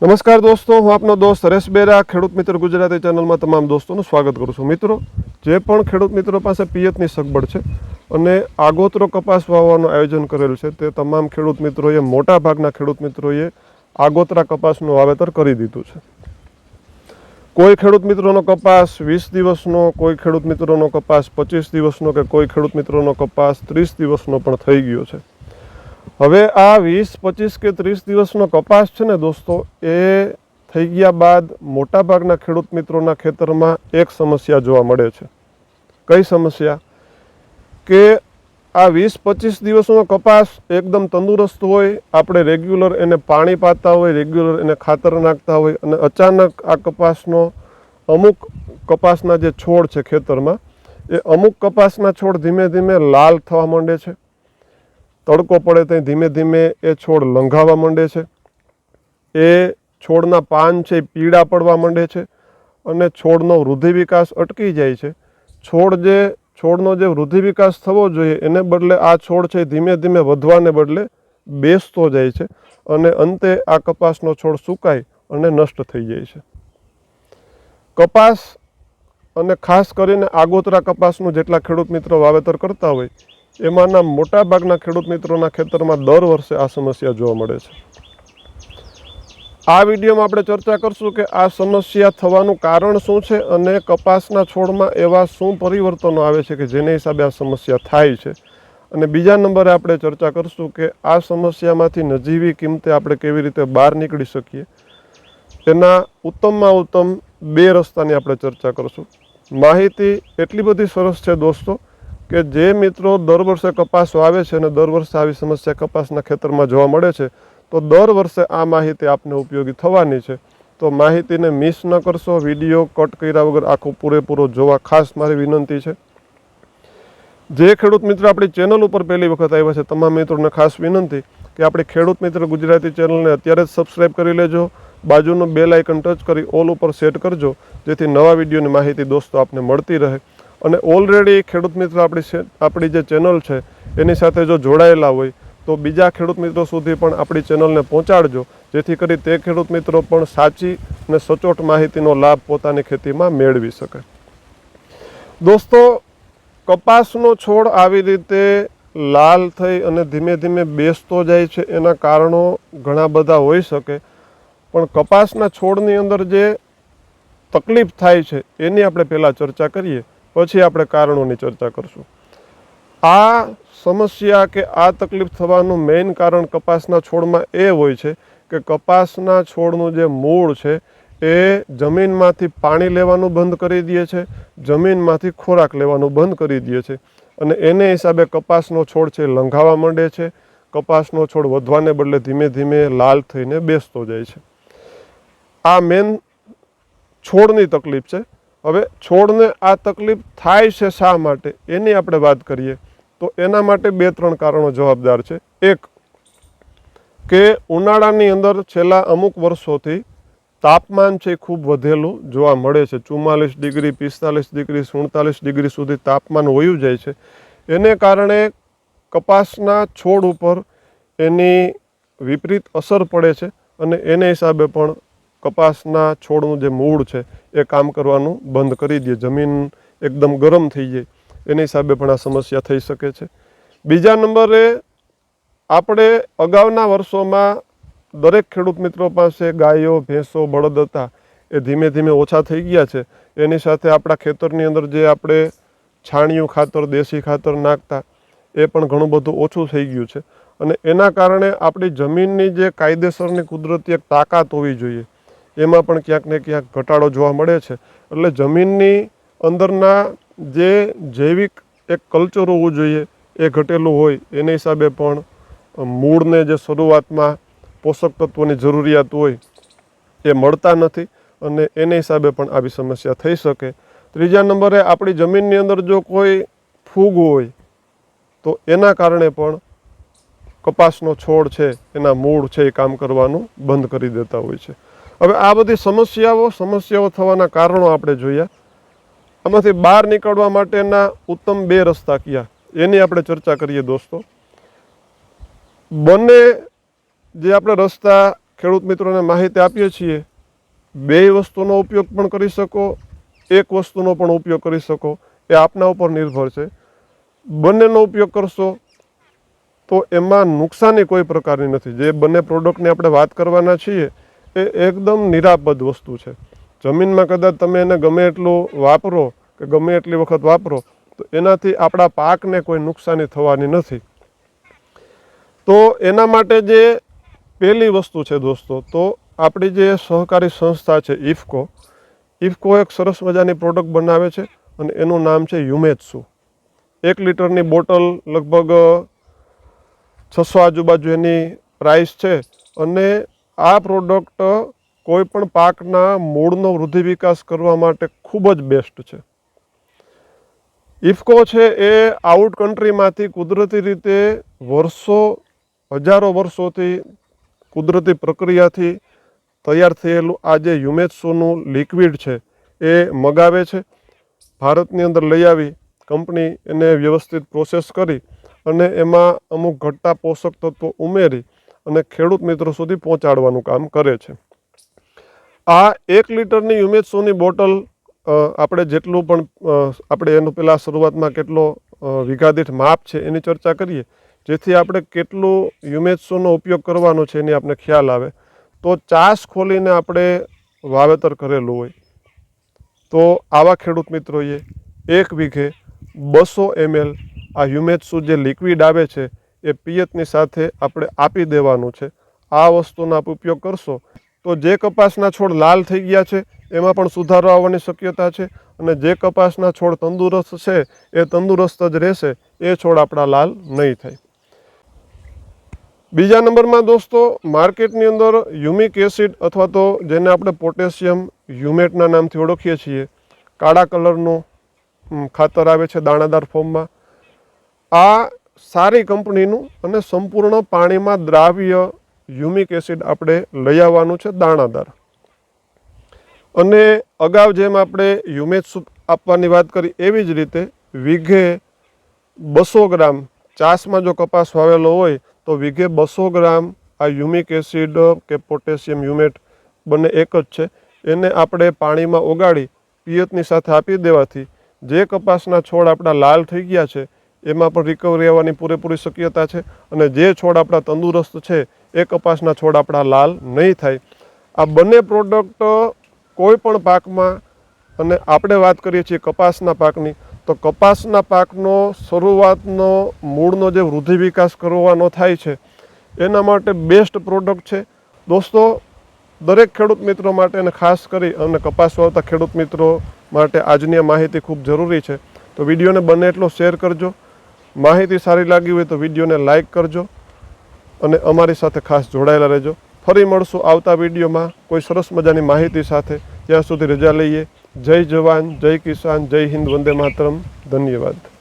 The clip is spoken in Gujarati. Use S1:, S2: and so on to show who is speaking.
S1: નમસ્કાર દોસ્તો, હું આપનો દોસ્ત હરેશ બેરા, ખેડૂત મિત્ર ગુજરાતી ચેનલમાં તમામ દોસ્તોનું સ્વાગત કરું છું. મિત્રો, જે પણ ખેડૂત મિત્રો પાસે પિયતની સગવડ છે અને આગોતરો કપાસ વાવવાનું આયોજન કરેલ છે, તે તમામ ખેડૂત મિત્રોએ, મોટા ભાગના ખેડૂત મિત્રોએ આગોતરા કપાસનું વાવેતર કરી દીધું છે. કોઈ ખેડૂત મિત્રોનો કપાસ વીસ દિવસનો, કોઈ ખેડૂત મિત્રોનો કપાસ પચીસ દિવસનો કે કોઈ ખેડૂત મિત્રોનો કપાસ ત્રીસ દિવસનો પણ થઈ ગયો છે. હવે આ વીસ, પચીસ કે ત્રીસ દિવસનો કપાસ છે ને દોસ્તો, એ થઈ ગયા બાદ મોટાભાગના ખેડૂત મિત્રોના ખેતરમાં એક સમસ્યા જોવા મળે છે. કઈ સમસ્યા? કે આ વીસ, પચીસ દિવસનો કપાસ એકદમ તંદુરસ્ત હોય, આપણે રેગ્યુલર એને પાણી પાતા હોય, રેગ્યુલર એને ખાતર નાખતા હોય અને અચાનક આ કપાસનો અમુક કપાસના જે છોડ છે ખેતરમાં, એ અમુક કપાસના છોડ ધીમે ધીમે લાલ થવા માંડે છે. તડકો પડે ત્યાં ધીમે ધીમે એ છોડ લંઘાવા માંડે છે. એ છોડના પાન છે પીળા પડવા માંડે છે અને છોડનો વૃદ્ધિ વિકાસ અટકી જાય છે. છોડ જે, છોડનો જે વૃદ્ધિ વિકાસ થવો જોઈએ એને બદલે આ છોડ છે ધીમે ધીમે વધવાને બદલે બેસતો જાય છે અને અંતે આ કપાસનો છોડ સુકાય અને નષ્ટ થઈ જાય છે. કપાસ અને ખાસ કરીને આગોતરા કપાસનું જેટલા ખેડૂત મિત્રો વાવેતર કરતા હોય એમાંના મોટા ભાગના ખેડૂત મિત્રોના ખેતરમાં દર વર્ષે આ સમસ્યા જોવા મળે છે. આ વિડીયોમાં આપણે ચર્ચા કરશું કે આ સમસ્યા થવાનું કારણ શું છે અને કપાસના છોડમાં એવા શું પરિવર્તનો આવે છે કે જેને હિસાબે આ સમસ્યા થાય છે. અને બીજા નંબરે આપણે ચર્ચા કરશું કે આ સમસ્યામાંથી નજીવી કિંમતે આપણે કેવી રીતે બહાર નીકળી શકીએ. એના ઉત્તમમાં ઉત્તમ બે રસ્તાની આપણે ચર્ચા કરશું. માહિતી એટલી બધી સરસ છે દોસ્તો કે જે મિત્રો દર વર્ષે કપાસ વાવે છે અને દર વર્ષે આવી સમસ્યા કપાસના ખેતરમાં જોવા મળે છે, તો દર વર્ષે આ માહિતી આપને ઉપયોગી થવાની છે. તો માહિતીને મિસ ન કરશો, વીડિયો કટ કર્યા વગર આખો પૂરેપૂરો જોવા ખાસ મારી વિનંતી છે. જે ખેડૂત મિત્ર આપણી ચેનલ ઉપર પહેલી વખત આવ્યા છે, તમામ મિત્રોને ખાસ વિનંતી કે આપણી ખેડૂત મિત્ર ગુજરાતી ચેનલને અત્યારે જ સબસ્ક્રાઈબ કરી લેજો, બાજુનું બેલ આઇકન ટચ કરી ઓલ ઉપર સેટ કરજો, જેથી નવા વિડીયોની માહિતી દોસ્તો આપને મળતી રહે. અને ઓલરેડી ખેડૂત મિત્રો આપણી આપણી જે ચેનલ છે, એની સાથે જો જોડાયેલા હોય, તો બીજા ખેડૂત મિત્રો સુધી પણ આપણી ચેનલને પહોંચાડજો. જેથી કરી તે ખેડૂત મિત્રો પણ સાચી અને સચોટ માહિતીનો લાભ પોતાની ખેતીમાં મેળવી શકે. દોસ્તો, કપાસનો છોડ આવી રીતે લાલ થઈ અને ધીમે ધીમે બેસતો જાય છે, એના કારણો ઘણા બધા હોઈ શકે. પણ કપાસના છોડની અંદર જે તકલીફ થાય છે, એની આપણે પહેલાં ચર્ચા કરીએ. પછી આપણે કારણોની ચર્ચા કરશું. આ સમસ્યા કે આ તકલીફ થવાનું મેઇન કારણ કપાસના છોડમાં એ હોય છે કે કપાસના છોડનું જે મૂળ છે, એ જમીનમાંથી પાણી લેવાનું બંધ કરી દે છે, જમીનમાંથી ખોરાક લેવાનું બંધ કરી દે છે અને એને હિસાબે કપાસનો છોડ છે લંઘાવા માંડે છે. કપાસનો છોડ વધવાને બદલે ધીમે ધીમે લાલ થઈને બેસતો જાય છે. આ મેન છોડની તકલીફ છે. હવે છોડને આ તકલીફ થાય છે શા માટે? એની આપણે વાત કરીએ. તો એના માટે બે ત્રણ કારણો જવાબદાર છે. એક, કે ઉનાળાની અંદર છેલ્લા અમુક વર્ષોથી તાપમાન છે ખૂબ વધેલું જોવા મળે છે. ચુમ્માલીસ ડિગ્રી, પિસ્તાલીસ ડિગ્રી, સુડતાલીસ ડિગ્રી સુધી તાપમાન વયું જાય છે. એને કારણે કપાસના છોડ ઉપર એની વિપરીત અસર પડે છે અને એને હિસાબે પણ કપાસના છોડનું જે મૂળ છે, એ કામ કરવાનું બંધ કરી દે. જમીન એકદમ ગરમ થઈ જાય. એની હિસાબે પણ આ સમસ્યા થઈ શકે છે. બીજા નંબરે આપણે અગાઉના વર્ષોમાં દરેક ખેડૂત મિત્રો પાસે ગાયો, ભેંસો, બળદ હતા. એ ધીમે ધીમે ઓછા થઈ ગયા છે. એની સાથે આપણા ખેતરની અંદર જે આપણે છાણિયું ખાતર, દેશી ખાતર નાખતા, એ પણ ઘણું બધું ઓછું થઈ ગયું છે. અને એના કારણે આપણી જમીનની જે કાયદેસરની કુદરતી એક તાકાત હોવી જોઈએ. એમાં પણ ક્યાંક ને ક્યાંક ઘટાડો જોવા મળે છે. એટલે જમીનની અંદરના જે જૈવિક એક કલ્ચર હોવું જોઈએ, એ ઘટેલું હોય, એને હિસાબે પણ મૂળને જે શરૂઆતમાં પોષક તત્વોની જરૂરિયાત હોય, એ મળતા નથી અને એને હિસાબે પણ આવી સમસ્યા થઈ શકે. ત્રીજા નંબરે આપણી જમીનની અંદર જો કોઈ ફૂગ હોય, તો એના કારણે પણ કપાસનો છોડ છે, એના મૂળ છે એ કામ કરવાનું બંધ કરી દેતા હોય છે. હવે આ બધી સમસ્યાઓ સમસ્યાઓ થવાના કારણો આપણે જોયા. આમાંથી બહાર નીકળવા માટેના ઉત્તમ બે રસ્તા કયા? એની આપણે ચર્ચા કરીએ દોસ્તો. બંને જે આપણે રસ્તા ખેડૂત મિત્રોને માહિતી આપીએ છીએ, બે વસ્તુનો ઉપયોગ પણ કરી શકો, એક વસ્તુનો પણ ઉપયોગ કરી શકો. એ આપના ઉપર નિર્ભર છે. બંનેનો ઉપયોગ કરશો તો એમાં નુકસાની કોઈ પ્રકારની નથી. જે બંને પ્રોડક્ટની આપણે વાત કરવાના છીએ એ એકદમ નિરાપદ વસ્તુ છે. જમીનમાં કદાચ તમે એને ગમે એટલું વાપરો કે ગમે એટલી વખત વાપરો, તો એનાથી આપણા પાકને કોઈ નુકસાની થવાની નથી. તો એના માટે જે પહેલી વસ્તુ છે દોસ્તો, તો આપણી જે સહકારી સંસ્થા છે ઇફકો ઇફકો એક સરસ મજાની પ્રોડક્ટ બનાવે છે અને એનું નામ છે યુમેત્સુ. એક લીટરની બોટલ લગભગ છસો આજુબાજુ એની પ્રાઇસ છે અને આ પ્રોડક્ટ કોઈ પણ પાકના મૂળનો વૃદ્ધિ વિકાસ કરવા માટે ખૂબ જ બેસ્ટ છે. ઇફકો છે એ આઉટ કન્ટ્રીમાંથી કુદરતી રીતે વર્ષો, હજારો વર્ષોથી કુદરતી પ્રક્રિયાથી તૈયાર થયેલું આ જે યુમેત્સોનું લિક્વિડ છે એ મગાવે છે. ભારતની અંદર લઈ આવી, કંપની એને વ્યવસ્થિત પ્રોસેસ કરી અને એમાં અમુક ઘટતા પોષક તત્વો ઉમેરી અને ખેડૂત મિત્રો સુધી પહોંચાડવાનું કામ કરે છે. આ એક લીટરની યુમેત્સોની બોટલ આપણે જેટલું પણ આપણે એનું પહેલાં શરૂઆતમાં કેટલો વિઘાદીઠ માપ છે એની ચર્ચા કરીએ. જેથી આપણે કેટલું યુમેત્સોનો ઉપયોગ કરવાનો છે એની આપણે ખ્યાલ આવે. તો ચાસ ખોલીને આપણે વાવેતર કરેલું હોય. તો આવા ખેડૂત મિત્રોએ એક વીઘે બસો એમએલ આ હ્યુમેટસુ જે લિક્વિડ આવે છે એ પિયતની સાથે આપણે આપી દેવાનું છે. આ વસ્તુનો આપ ઉપયોગ કરશો તો જે કપાસના છોડ લાલ થઈ ગયા છે, એમાં પણ સુધારો આવવાની શક્યતા છે અને જે કપાસના છોડ તંદુરસ્ત છે, એ તંદુરસ્ત જ રહેશે, એ છોડ આપણા લાલ નહીં થાય. બીજા નંબરમાં દોસ્તો, માર્કેટની અંદર યુમિક એસિડ અથવા તો જેને આપણે પોટેશિયમ યુમેટના નામથી ઓળખીએ છીએ, કાળા કલરનું ખાતર આવે છે દાણાદાર ફોર્મમાં. આ સારી કંપનીનું અને સંપૂર્ણ પાણીમાં દ્રાવ્ય, યુમિક એસિડ આપણે લઈ આવવાનું છે દાણાદાર. અને અગાઉ જેમ આપણે હ્યુમેજ સૂપ આપવાની વાત કરી, એવી જ રીતે વીઘે બસો ગ્રામ ચાસમાં જો કપાસ વાવેલો હોય, તો વીઘે બસો ગ્રામ આ યુમિક એસિડ કે પોટેશિયમ હ્યુમેટ બંને એક જ છે. એને આપણે પાણીમાં ઓગાળી પિયતની સાથે આપી દેવાથી જે કપાસના છોડ આપણા લાલ થઈ ગયા છે એમાં પણ રિકવરી આવવાની પૂરેપૂરી શક્યતા છે અને જે છોડ આપણા તંદુરસ્ત છે, એ કપાસના છોડ આપણા લાલ નહીં થાય. આ બંને પ્રોડક્ટ કોઈ પણ પાકમાં, અને આપણે વાત કરીએ છીએ કપાસના પાકની, તો કપાસના પાકનો શરૂઆતનો મૂળનો જે વૃદ્ધિ વિકાસ કરવાનો થાય છે, એના માટે બેસ્ટ પ્રોડક્ટ છે. દોસ્તો, દરેક ખેડૂત મિત્રો માટે અને ખાસ કરી અને કપાસ વાવતા ખેડૂત મિત્રો માટે આજની આ માહિતી ખૂબ જરૂરી છે. તો વિડીયોને બને એટલો શેર કરજો. માહિતી સારી લાગી હોય તો વિડીયોને લાઇક કરજો અને અમારી સાથે ખાસ જોડાયેલા રહેજો. ફરી મળશું આવતા વિડીયોમાં. કોઈ સરસ મજાની માહિતી સાથે ત્યાં સુધી રજા લઈએ. જય જવાન, જય કિસાન, જય હિન્દ વંદે માતરમ. ધન્યવાદ.